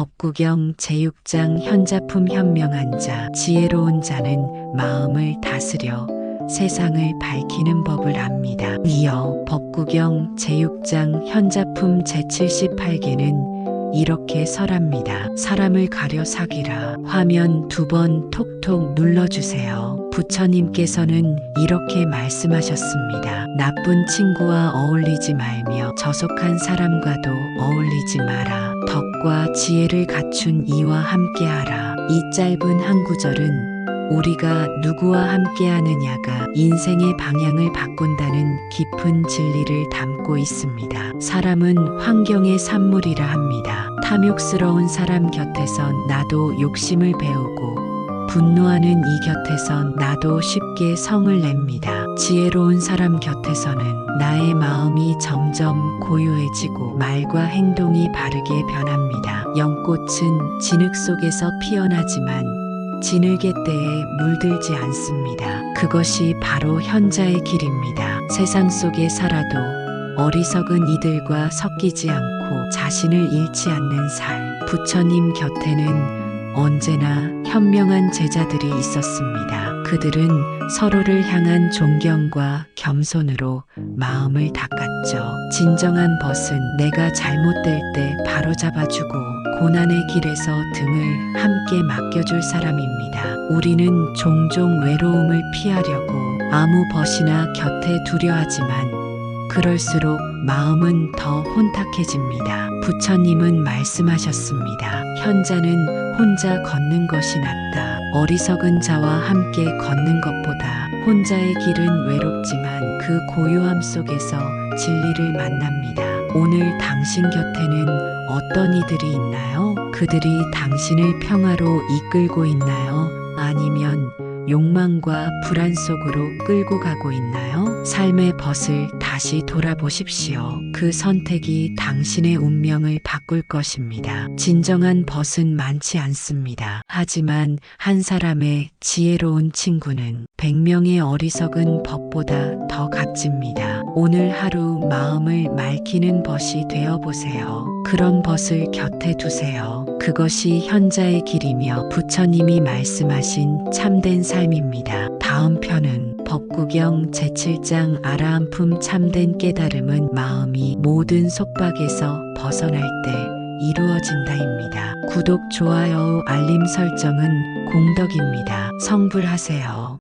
법구경 제6장 현자품 현명한 자 지혜로운 자는 마음을 다스려 세상을 밝히는 법을 압니다. 이어 법구경 제6장 현자품 제78개는 이렇게 설합니다. 사람을 가려 사기라. 화면 두 번 톡톡 눌러주세요. 부처님께서는 이렇게 말씀하셨습니다. 나쁜 친구와 어울리지 말며 저속한 사람과도 어울리지 마라. 덕과 지혜를 갖춘 이와 함께하라. 이 짧은 한 구절은 우리가 누구와 함께 하느냐가 인생의 방향을 바꾼다는 깊은 진리를 담고 있습니다. 사람은 환경의 산물이라 합니다. 탐욕스러운 사람 곁에선 나도 욕심을 배우고 분노하는 이 곁에선 나도 쉽게 성을 냅니다. 지혜로운 사람 곁에서는 나의 마음이 점점 고요해지고 말과 행동이 바르게 변합니다. 연꽃은 진흙 속에서 피어나지만 진흙의 때에 물들지 않습니다. 그것이 바로 현자의 길입니다. 세상 속에 살아도 어리석은 이들과 섞이지 않고 자신을 잃지 않는 살. 부처님 곁에는 언제나 현명한 제자들이 있었습니다. 그들은 서로를 향한 존경과 겸손으로 마음을 닦았죠. 진정한 벗은 내가 잘못될 때 바로 잡아주고 고난의 길에서 등을 함께 맡겨줄 사람입니다. 우리는 종종 외로움을 피하려고 아무 벗이나 곁에 두려 하지만 그럴수록 마음은 더 혼탁해집니다. 부처님은 말씀하셨습니다. 현자는 혼자 걷는 것이 낫다. 어리석은 자와 함께 걷는 것보다 혼자의 길은 외롭지만 그 고요함 속에서 진리를 만납니다. 오늘 당신 곁에는 어떤 이들이 있나요? 그들이 당신을 평화로 이끌고 있나요? 아니면 욕망과 불안 속으로 끌고 가고 있나요? 삶의 벗을 다시 돌아보십시오. 그 선택이 당신의 운명을 바꿀 것입니다. 진정한 벗은 많지 않습니다. 하지만 한 사람의 지혜로운 친구는 100명의 어리석은 벗보다 더 값집니다. 오늘 하루 마음을 맑히는 벗이 되어 보세요. 그런 벗을 곁에 두세요. 그것이 현자의 길이며 부처님이 말씀하신 참된 삶입니다. 다음 편은 법구경 제7장 아라한품 참된 깨달음은 마음이 모든 속박에서 벗어날 때 이루어진다입니다. 구독, 좋아요, 알림 설정은 공덕입니다. 성불하세요.